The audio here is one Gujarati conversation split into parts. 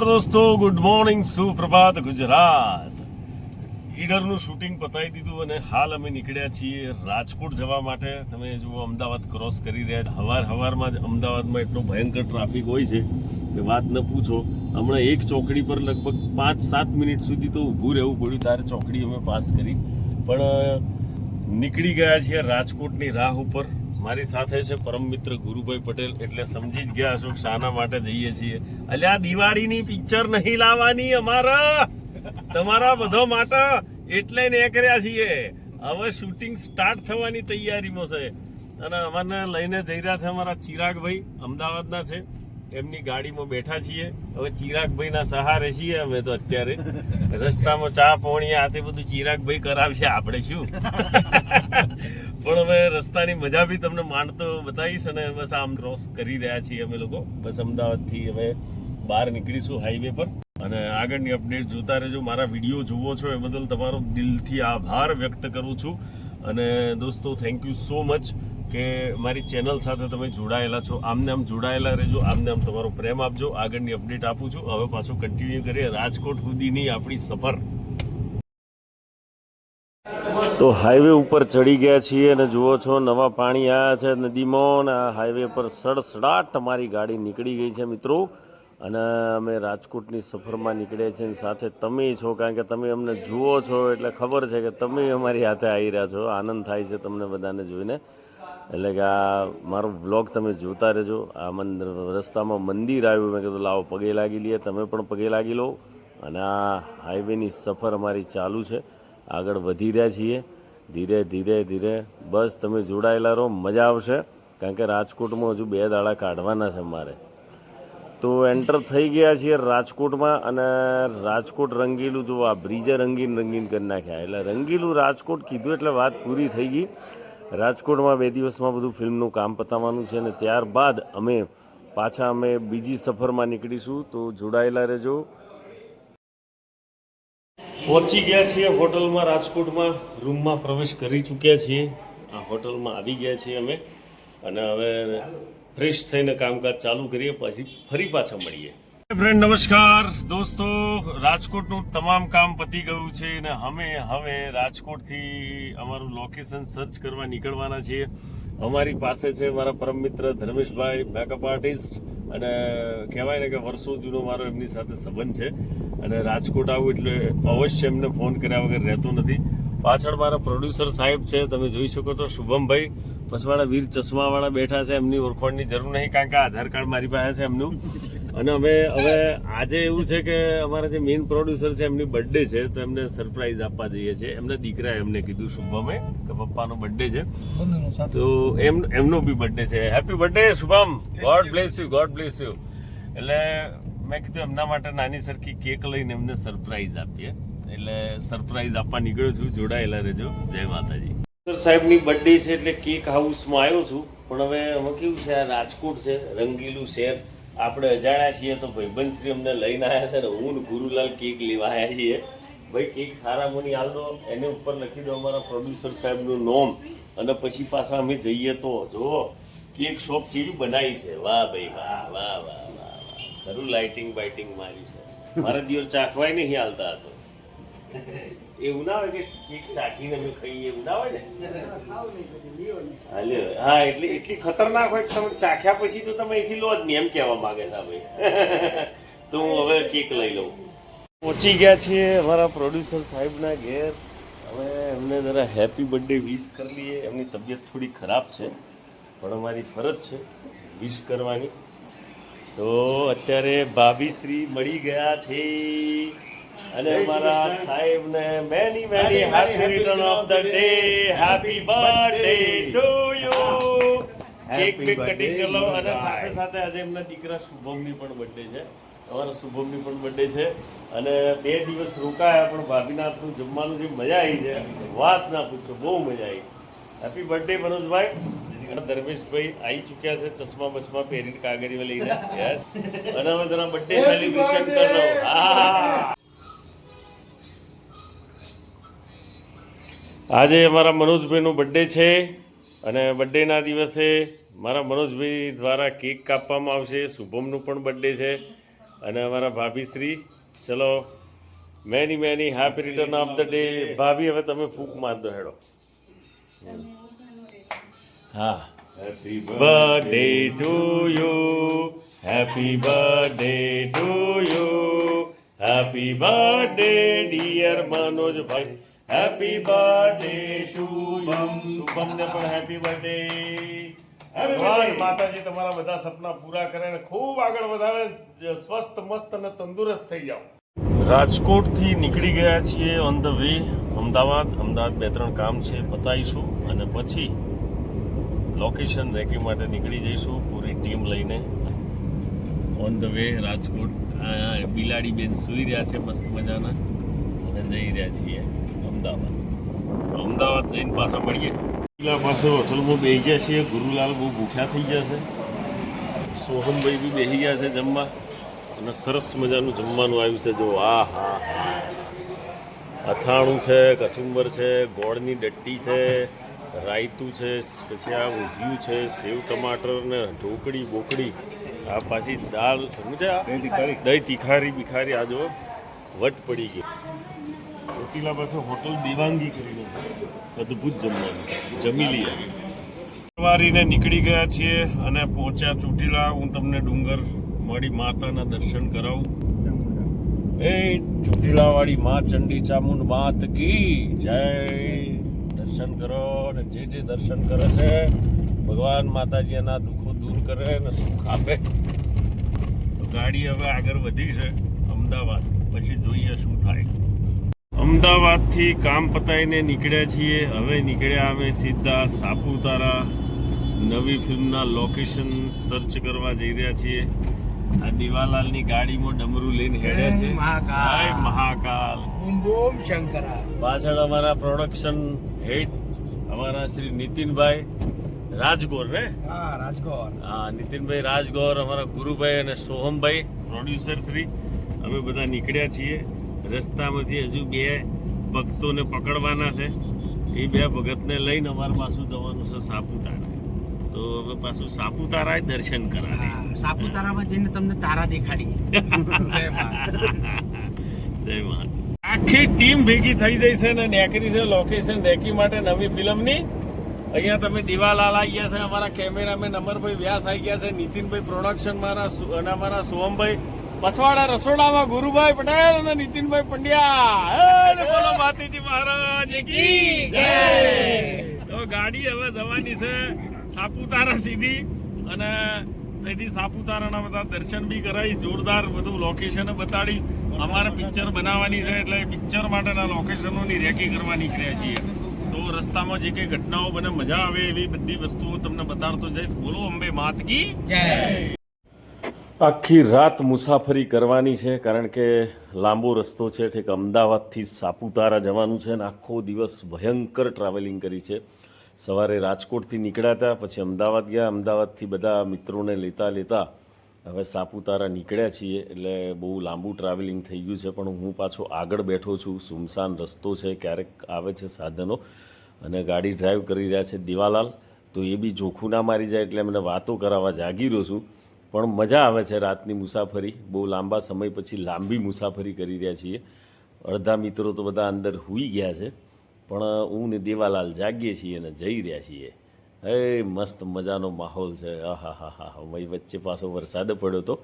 દોસ્તો ગુડ મોર્નિંગ સુપ્રભાત, ગુજરાત. ઈડરનું શૂટિંગ પતાવી દીધું અને હાલ અમે નીકળ્યા છીએ રાજકોટ જવા માટે. તમે જુઓ, અમદાવાદ ક્રોસ કરી રહ્યા હવાર હવારમાં જ અમદાવાદમાં એટલો ભયંકર ટ્રાફિક હોય છે કે વાત ન પૂછો. હમણાં એક ચોકડી પર લગભગ પાંચ સાત મિનિટ સુધી તો ઊભું રહેવું પડ્યું. ત્યારે ચોકડી અમે પાસ કરી. પણ નીકળી ગયા છીએ રાજકોટની રાહ ઉપર. મારી સાથે છે પરમ મિત્ર ગુરુભાઈ પટેલ, એટલે સમજી જ ગયા છો શાના માટે જઈએ છીએ. અલ્યા દિવાળીની પિક્ચર નહીં લાવવાની અમારા. તમારા બધો માટે એટલે ને કર્યા છીએ. હવે શૂટિંગ સ્ટાર્ટ થવાની તૈયારીમાં છે. અને અમને લઈને જઈ રહ્યા છે અમારા ચિરાગભાઈ, અમદાવાદના છે. એમની ગાડીમાં બેઠા છીએ. હવે ચિરાગભાઈના સહારે છીએ અમે તો અત્યારે. રસ્તામાં ચા પોણી, આ તે બધું ચિરાગભાઈ કરાવશે આપણે શું? પણ હવે રસ્તાની મજા બી તમને માણતો બતાવીશ અને બસ આમ ક્રોસ કરી રહ્યા છીએ અમે લોકો. બસ અમદાવાદથી હવે બહાર નીકળીશું હાઈવે પર. અને આગળની અપડેટ જોતા રહેજો. મારા વીડિયો જુઓ છો એ બદલ તમારો દિલથી આભાર વ્યક્ત કરું છું. અને દોસ્તો થેન્ક યુ સો મચ કે મારી ચેનલ સાથે તમે જોડાયેલા છો. આમને આમ જોડાયેલા રહેજો, આમને આમ તમારો પ્રેમ આપજો. આગળની અપડેટ આપું છું. હવે પાછું કન્ટિન્યુ કરીએ રાજકોટ સુધીની આપણી સફર. તો હાઈવે ઉપર ચડી ગયા છીએ અને જુઓ છો, નવા પાણી આવ્યા છે નદીમાં અને આ હાઈવે પર સડસડાટ અમારી ગાડી નીકળી ગઈ છે મિત્રો. અને અમે રાજકોટની સફરમાં નીકળ્યા છીએ સાથે તમે છો, કારણ કે તમે અમને જુઓ છો એટલે ખબર છે કે તમે અમારી હાથે આવી રહ્યા છો. આનંદ થાય છે તમને બધાને જોઈને. એટલે કે આ મારો વ્લોગ તમે જોતા રહેજો. આ મંદિર રસ્તામાં મંદિર આવ્યું. મેં કીધું, લાવો, પગે લાગી લઈએ. તમે પણ પગે લાગી લો. અને આ હાઈવેની સફર અમારી ચાલુ છે. આગળ વધી રહ્યા છીએ. ધીરે ધીરે ધીરે. બસ, તમે જોડાયેલા રહો. મજા આવશે. કારણ કે રાજકોટમાં હજુ બે દાડા કાઢવાના છે મારે. તો એન્ટર થઈ ગયા છીએ રાજકોટમાં અને રાજકોટ રંગીલું, જો આ બ્રિજે રંગીન રંગીન કરી નાખ્યા. એટલે રંગીલું રાજકોટ કીધું એટલે વાત પૂરી થઈ ગઈ. રાજકોટમાં બે દિવસમાં બધું ફિલ્મનું કામ પતાવવાનું છે અને ત્યારબાદ અમે પાછા અમે બીજી સફરમાં નીકળીશું. તો જોડાયેલા રહેજો. પહોંચી ગયા છીએ હોટલમાં, રાજકોટમાં. રૂમમાં પ્રવેશ કરી ચૂક્યા છીએ. આ હોટલમાં આવી ગયા છીએ અમે. અને હવે ફ્રેશ થઈને કામકાજ ચાલુ કરીએ, પછી ફરી પાછા મળીએ. ફ્રેન્ડ નમસ્કાર. દોસ્તો, રાજકોટનું તમામ કામ પતી ગયું છે અને અમે હવે રાજકોટથી અમારું લોકેશન સર્ચ કરવા નીકળવાના છીએ. અમારી પાસે છે મારા પરમ મિત્ર ધર્મેશભાઈ મેકઅપ આર્ટિસ્ટ અને કહેવાય ને કે વર્ષો જૂનો મારો એમની સાથે સંબંધ છે. અને રાજકોટ આવું એટલે અવશ્ય એમને ફોન કર્યા વગર રહેતો નથી. પાછળ મારા પ્રોડ્યુસર સાહેબ છે, તમે જોઈ શકો છો, શુભમભાઈ. પછવાળા વીર ચશ્માવાળા બેઠા છે, એમની ઓળખાણની જરૂર નહીં, કારણ કે આધાર કાર્ડ મારી પાસે છે એમનું. અને અમે હવે આજે એવું છે કે અમારા જે મેઇન પ્રોડ્યુસર છે એમની બર્થડે છે તો એમને સરપ્રાઈઝ આપવા જઈએ છીએ. એમના દીકરાએ એમને કીધું શુભમે કે પપ્પાનો બર્થડે છે. તો એમ એમનો બી બર્થડે છે. Happy birthday Shubham. God bless you god bless you એટલે મેં કીધું એમના માટે નાની સરખી કેક લઈને એમને સરપ્રાઈઝ આપીએ. એટલે સરપ્રાઈઝ આપવા નીકળ્યો છું. જોડાયેલા રહેજો. જય માતાજી. સર સાહેબની બર્થડે છે એટલે કેક હાઉસમાં આવ્યો છું. પણ હવે હવે કેવું છે? આ રાજકોટ છે રંગીલું શહેર. આપણે અજાણ્યા છીએ તો ભાઈબંધ શ્રી અમને લઈને આવ્યા છે ને હું ગુરુલાલ કેક લેવા આવ્યા છીએ. ભાઈ, કેક સારા મની હાલ દો, એને ઉપર લખી દો અમારા પ્રોડ્યુસર સાહેબનું નોમ અને પછી પાછા અમે જઈએ તો જો કેક શોપ કેવી બનાવી છે. વાહ ભાઈ, વાહ વાહ વાહ વાહ વાહ. ખરું લાઇટિંગ બાઇટિંગ માર્યું છે. મારા દિવસ ચાખવાય નહીં હાલતા હતો એવું ના હોય કે કેક ચાખીને અમે ખાઈએ એવું ના હોય ને? હાલે હા એટલે એટલી ખતરનાક હોય કે તમે ચાખ્યા પછી તો તમે અહીંથી લો જ નહીં એમ કહેવા માંગે છે ભાઈ. તો હું હવે કેક લઈ લઉં. પહોંચી ગયા છીએ અમારા પ્રોડ્યુસર સાહેબના ઘેર. હવે એમને જરા હેપી બર્થડે વિશ કરી લઈએ. એમની તબિયત થોડી ખરાબ છે પણ અમારી ફરજ છે વિશ કરવાની. તો અત્યારે ભાભી શ્રી મળી ગયા છે. અને મારા સાહેબને many many happy return of the day happy birthday to you cake back cutting કરી. લો અને સાથે સાથે આજે એમના દીકરા શુભમની પણ બર્થડે છે. અમારા શુભમની પણ બર્થડે છે. અને બે દિવસ રોકાયા પણ ભાભીના હાથનું જમવાનું જે મજા આવી છે વાત ના પૂછો બહુ મજા આવી. હેપી બર્થડે મનોજભાઈ. ધર્મેશભાઈ આવી ચૂક્યા છે ચશ્મા બસમા પહેરીને કાગરીમાં લઈને. યસ અને અમે તેના બર્થડે સેલિબ્રેશન કરો હા. આજે અમારા મનોજભાઈનું બર્થડે છે અને બર્થડેના દિવસે મારા મનોજભાઈ દ્વારા કેક કાપવામાં આવશે શુભમનું પણ બર્થડે છે અને અમારા ભાભી શ્રી ચલો many many happy return of the day ભાભી હવે તમે ફૂંક માર દો હેડો. હા. Happy birthday to you happy birthday to you happy birthday dear Manojbhai happy birthday Shubham. શુભમને પણ હેપી બર્થડે ભગવાન માતાજી તમારા બધા સપના પૂરા કરે અને ખૂબ આગળ વધારે સ્વસ્થ મસ્ત અને તંદુરસ્ત થઈ જાઓ. રાજકોટથી નીકળી ગયા છીએ on the way Ahmedabad Ahmedabad બે ત્રણ કામ છે પતાવીશું અને પછી લોકેશન રેકી માટે નીકળી જઈશું પૂરી ટીમ લઈને. On the way Rajkot. બિલાડી બેન સૂઈ રહ્યા છે મસ્ત મજાના. અને જઈ રહ્યા છીએ. અમદાવાદ. અમદાવાદ જઈને પાછા મળીએ. કિલ્લા પાસે હોટલમાં બેસી ગયા છીએ. ગુરુલાલ બહુ ભૂખ્યા થઈ ગયા છે. સોહમભાઈ બી બેસી ગયા છે જમવા. અને સરસ મજાનું જમવાનું આવ્યું છે. જો આ હા હા. અથાણું છે કચુંબર છે ગોળની દટ્ટી છે રાયતું છે પછી આ ઊંધિયું છે સેવ ટમાટર ને ઢોકળી બોકડી આ પાછી દાળ શું છે દહીં તીખારી. બિખારી. આ જો વટ પડી ગઈ ચોટીલા પાસે હોટલ દેવાંગી કરીને. અદ્ભુત જમવાનું. જમી લઈએ. સવારીને નીકળી ગયા છીએ અને પહોંચ્યા ચોટીલા. હું તમને ડુંગર મળી માતાના દર્શન કરાવું. એ ચોટીલાવાળી મા ચંડી ચામુંડ માત કી જય. દર્શન કરો અને જે જે દર્શન કરે છે, ભગવાન માતાજી એના દુઃખો દૂર કરે અને સુખ આપે. તો ગાડી હવે આગળ વધી છે, અમદાવાદ. પછી જોઈએ શું થાય. અમદાવાદથી કામ પતાવીને નીકળ્યા છીએ. હવે નીકળ્યા અમે સીધા સાપુતારા. નવી ફિલ્મના લોકેશન સર્ચ કરવા જઈ રહ્યા છીએ. આ દીવાલાલની ગાડીમાં ડમરું લઈને હેડ્યા છે. મહાકાલ. મહાકાલ. ઓમ ઓમ શંકરા પાછળ અમારા પ્રોડક્શન હેડ અમારા શ્રી નીતિનભાઈ રાજગોર ને? હા રાજગોર. હા નીતિનભાઈ રાજગોર અમારા ગુરુભાઈ અને સોહમભાઈ પ્રોડ્યુસર શ્રી. અમે બધા નીકળ્યા છીએ. રસ્તામાંથી હજુ બે ભક્તોને પકડવાના છે એ બે ભગતને લઈને અમારે પાછું જવાનું છે સાપુતારા. તો હવે પાછું સાપુતારા દર્શન કરાવે. હા, સાપુતારામાં જઈને તમને તારા દેખાડીએ. જય મા. આખી ટીમ ભેગી થઈ ગઈ છે ને નેકરી છે લોકેશન રેકી માટે નવી ફિલ્મની. અહીંયા તમે દીવાલાલ આવી ગયા છે અમારા કેમેરામેન અમરભાઈ વ્યાસ આવી ગયા છે નીતિનભાઈ પ્રોડક્શન મારા અને અમારા સોહમભાઈ પસવાડા રસોડામાં ગુરુભાઈ પટેલ અને નીતિનભાઈ પંડ્યા. બોલો માતાજી મહારાજ તો ગાડી હવે જવાની છે સાપુતારા સીધી અને તેથી સાપુતારાના બધા દર્શન બી કરાવીશ, જોરદાર બધું લોકેશન બતાડીશ. અમારે પિક્ચર બનાવવાની છે એટલે પિક્ચર માટેના લોકેશનોની રેકી કરવા નીકળ્યા છીએ. તો રસ્તામાં જે કંઈ ઘટનાઓ બને, મજા આવે એવી બધી વસ્તુઓ તમને બતાડતો જઈશ. બોલો અંબે, માત કી જય! આખી રાત મુસાફરી કરવાની છે, કારણ કે લાંબો રસ્તો છે, ઠીક અમદાવાદથી સાપુતારા જવાનું છે અને આખો દિવસ ભયંકર ટ્રાવેલિંગ કરી છે. સવારે રાજકોટથી નીકળ્યા હતા, પછી અમદાવાદ ગયા, અમદાવાદથી બધા મિત્રોને લેતા લેતા હવે સાપુતારા નીકળ્યા છીએ, એટલે બહુ લાંબુ ટ્રાવેલિંગ થઈ ગયું છે, પણ હું પાછો આગળ બેઠો છું. સુમસાન રસ્તો છે, ક્યારેક આવે છે સાધનો અને ગાડી ડ્રાઈવ કરી રહ્યા છે દિવાલાલ. તો એ બી જોખું ના મારી જાય, એટલે મને વાતો કરાવવા જાગી રહ્યો છું. પણ મજા આવે છે રાતની મુસાફરી. બહુ લાંબા સમય પછી લાંબી મુસાફરી કરી રહ્યા છીએ. અડધા મિત્રો તો બધા અંદર સૂઈ ગયા છે. પણ હું ને દેવાલાલ જાગીએ છીએ અને જઈ રહ્યા છીએ. હે, મસ્ત મજાનો માહોલ છે. આહા હા હા હા વહી વચ્ચે પાછો વરસાદ પડ્યો હતો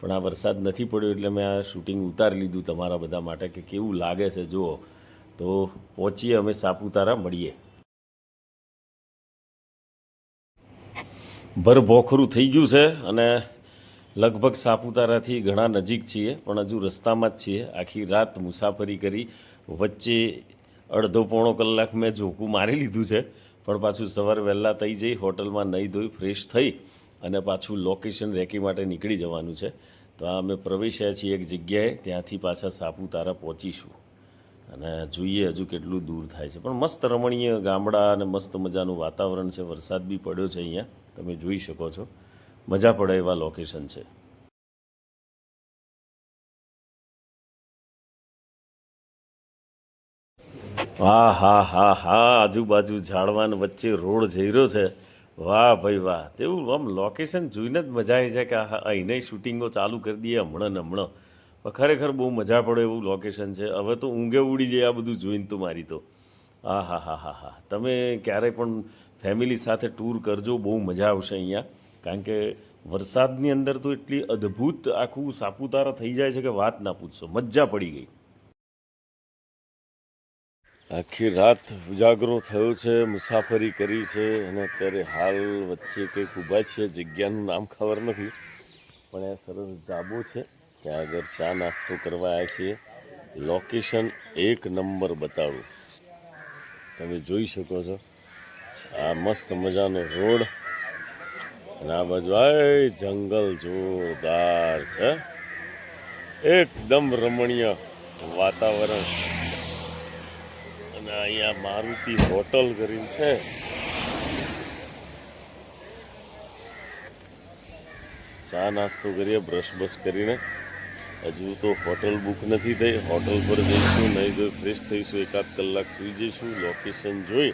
પણ આ વરસાદ નથી પડ્યો એટલે મેં આ શૂટિંગ ઉતારી લીધું તમારા બધા માટે કે કેવું લાગે છે, જુઓ. તો પહોંચીએ અમે સાપુતારા, મળીએ. ભરભોખરું થઈ ગયું છે અને લગભગ સાપુતારાથી ઘણા નજીક છીએ, પણ હજુ રસ્તામાં જ છીએ. આખી રાત મુસાફરી કરી, વચ્ચે અડધો પોણો કલાક મેં ઝોકું મારી લીધું છે, પણ પાછું સવારે વહેલા થઈ જઈ, હોટલમાં નહીં ધોઈ, ફ્રેશ થઈ અને પાછું લોકેશન રેકી માટે નીકળી જવાનું છે. તો આ અમે પ્રવેશ્યા છીએ એક જગ્યાએ, ત્યાંથી પાછા સાપુતારા પહોંચીશું. અને જોઈએ હજુ કેટલું દૂર થાય છે. પણ મસ્ત રમણીય ગામડા અને મસ્ત મજાનું વાતાવરણ છે. વરસાદ બી પડ્યો છે અહીંયા. તમે જોઈ શકો છો. મજા પડે એવા લોકેશન છે. હા હા હા હા, આજુબાજુ ઝાડવાન વચ્ચે રોડ જઈ રહ્યો છે. વાહ, ભાઈ, વાહ. તેવું આમ લોકેશન જોઈને જ મજા આવી જાય કે આ અહીંને શૂટિંગો ચાલુ કરી દઈએ હમણાં ને હમણાં. ખરેખર બહુ મજા પડે એવું લોકેશન છે. હવે તો ઊંઘે ઉડી જાય આ બધું જોઈને તો મારી તો. હા હા હા હા હા. તમે ક્યારેય પણ ફેમિલી સાથે ટૂર કરજો, બહુ મજા આવશે અહીંયા. કારણ કે વરસાદની અંદર તો એટલી અદ્ભુત આખું સાપુતારા થઈ જાય છે કે વાત ના પૂછશો. મજા પડી ગઈ. આખી રાત ઉજાગરો થયો છે, મુસાફરી કરી છે અને અત્યારે હાલ વચ્ચે કંઈક ઊભા છે જગ્યાનું નામ ખબર નથી, પણ આ સરસ ધાબો છે. ત્યાં આગળ ચા નાસ્તો કરવા આવ્યા છીએ. લોકેશન એક નંબર બતાડું તમે જોઈ શકો છો. આ મસ્ત મજાનો રોડ. અને આ બાજુ જંગલ જોરદાર છે. એકદમ રમણીય વાતાવરણ. અને અહીંયા મારુતિ હોટલ કરીને છે. ચા નાસ્તો કરીએ બ્રશ બશ કરીને. હજુ તો હોટલ બુક નથી થઈ. હોટલ પર જઈશું નહીં તો ફ્રેશ થઈશું, એકાદ કલાક સુઈ જઈશું લોકેશન જોઈ.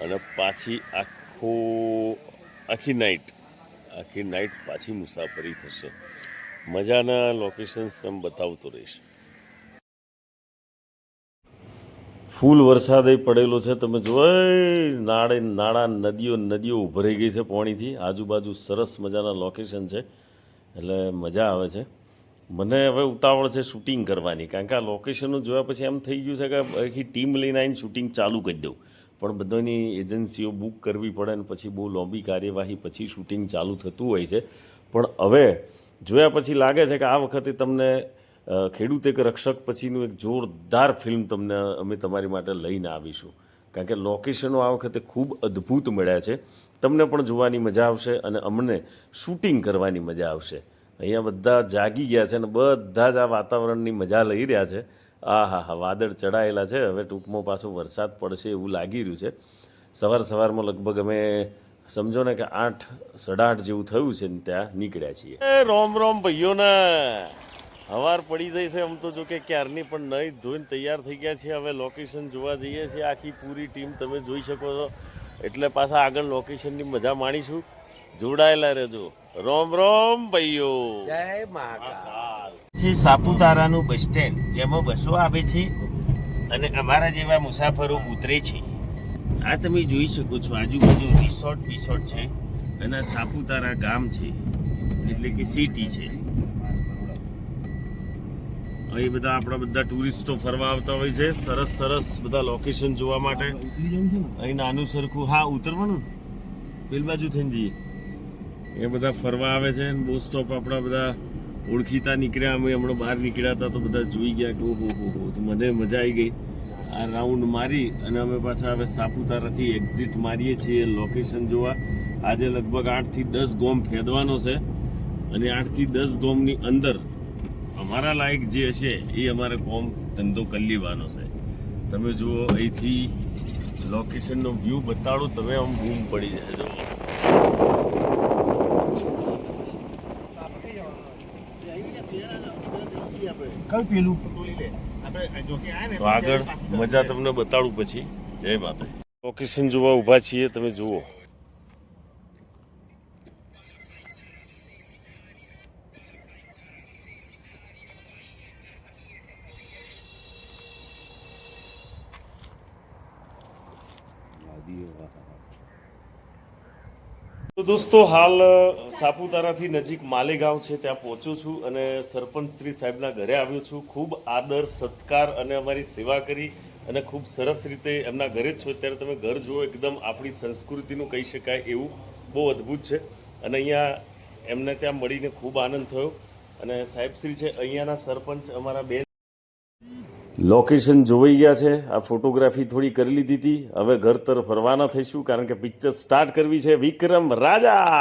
અને પાછી આખો, આખી નાઇટ આખી નાઇટ પાછી મુસાફરી થશે. મજાના લોકેશન્સ એમ બતાવતો રહીશ. ફૂલ વરસાદ પડેલો છે. તમે જુઓ નાળે, નાળા નદીઓ નદીઓ ઉભરાઈ ગઈ છે પાણીથી. આજુબાજુ સરસ મજાના લોકેશન છે. એટલે મજા આવે છે. મને હવે ઉતાવળ છે શૂટિંગ કરવાની. કારણ કે આ લોકેશનો જોયા પછી એમ થઈ ગયું છે કે આખી ટીમ લઈને આવીને શૂટિંગ ચાલુ કરી દઉં. પણ બધાની એજન્સીઓ બુક કરવી પડે ને પછી બહુ લાંબી કાર્યવાહી પછી શૂટિંગ ચાલુ થતું હોય છે. પણ હવે જોયા પછી લાગે છે કે આ વખતે તમને ખેડૂત એક રક્ષક પછીનું એક જોરદાર ફિલ્મ તમને અમે તમારી માટે લઈને આવીશું. કારણ કે લોકેશનો આ વખતે ખૂબ અદ્ભુત મળ્યા છે. તમને પણ જોવાની મજા આવશે અને અમને શૂટિંગ કરવાની મજા આવશે. અહીંયા બધા જાગી ગયા છે અને બધા જ આ વાતાવરણની મજા લઈ રહ્યા છે. આ હા હા વાદળ ચડાયેલા છે. હવે ટૂંકમાં પાછો વરસાદ પડશે એવું લાગી રહ્યું છે. સવાર સવારમાં લગભગ અમે સમજો ને કે આઠ સાડા આઠ જેવું થયું છે ને ત્યાં નીકળ્યા છીએ. રોમ રોમ ભાઈઓને. હવાર પડી જાય છે આમ તો જો કે ક્યારની પણ નહીં ધોઈને તૈયાર થઈ ગયા છે હવે લોકેશન જોવા જઈએ છીએ. આખી પૂરી ટીમ તમે જોઈ શકો છો. એટલે પાછા આગળ લોકેશનની મજા માણીશું. જોડાયેલા રહેજો. રોમ રોમ ભાઈઓ. જય મહાકાલ. છે સાપુતારાનું બસ સ્ટેન્ડ જેમાં બસો આવે છે અને અમારા જેવા મુસાફરો ઉતરે છે. આ તમે જોઈ શકો છો આજુબાજુ રિસોર્ટ બિસોર્ટ છે અને આ સાપુતારા ગામ છે એટલે કે સિટી છે. અહીં બધા આપણા બધા ટુરિસ્ટો ફરવા આવતા હોય છે સરસ સરસ બધા લોકેશન જોવા માટે. અહીં નાનું સરખું હા ઉતરવાનું? પેલ બાજુ થઈને જઈએ. એ બધા ફરવા આવે છે બહુ સ્ટોપ આપણા બધા ઓળખીતા નીકળ્યા, અમે હમણાં બહાર નીકળ્યા હતા તો બધા જોઈ ગયા કે ઓહો, હો તો મને મજા આવી ગઈ. આ રાઉન્ડ મારી અને અમે પાછા હવે સાપુતારાથી એક્ઝિટ મારીએ છીએ લોકેશન જોવા. આજે લગભગ આઠથી દસ ગોમ ફેદવાનો છે અને આઠથી દસ ગોમની અંદર અમારા લાયક જે હશે એ અમારે કોમ ધંધો કરી લેવાનો છે. તમે જુઓ, અહીંથી લોકેશનનો વ્યૂ બતાડો, તમે આમ બૂમ પડી જાય. જુઓ કયું પેલું. તો આગળ મજા તમને બતાડું પછી. જય માતા લોકેશન જોવા ઊભા છીએ તમે જુઓ. તો દોસ્તો, હાલ સાપુતારાથી નજીક માલેગાંવ છે, ત્યાં પહોંચ્યો છું અને સરપંચ શ્રી સાહેબના ઘરે આવ્યો છું. ખૂબ આદર, સત્કાર અને અમારી સેવા કરી અને ખૂબ સરસ રીતે એમના ઘરે જ છો. ત્યારે તમે ઘર જુઓ, એકદમ આપણી સંસ્કૃતિનું કહી શકાય એવું બહુ અદ્ભુત છે. અને અહીંયા એમને ત્યાં મળીને ખૂબ આનંદ થયો. અને સાહેબશ્રી છે, અહીંયાના સરપંચ અમારા બેન લોકેશન જોવાઈ ગયા છે. આ ફોટોગ્રાફી થોડી કરી લીધી હતી. હવે ઘર તરફ રવાના થઈશું કારણ કે પિક્ચર સ્ટાર્ટ કરવી છે વિક્રમ રાજા!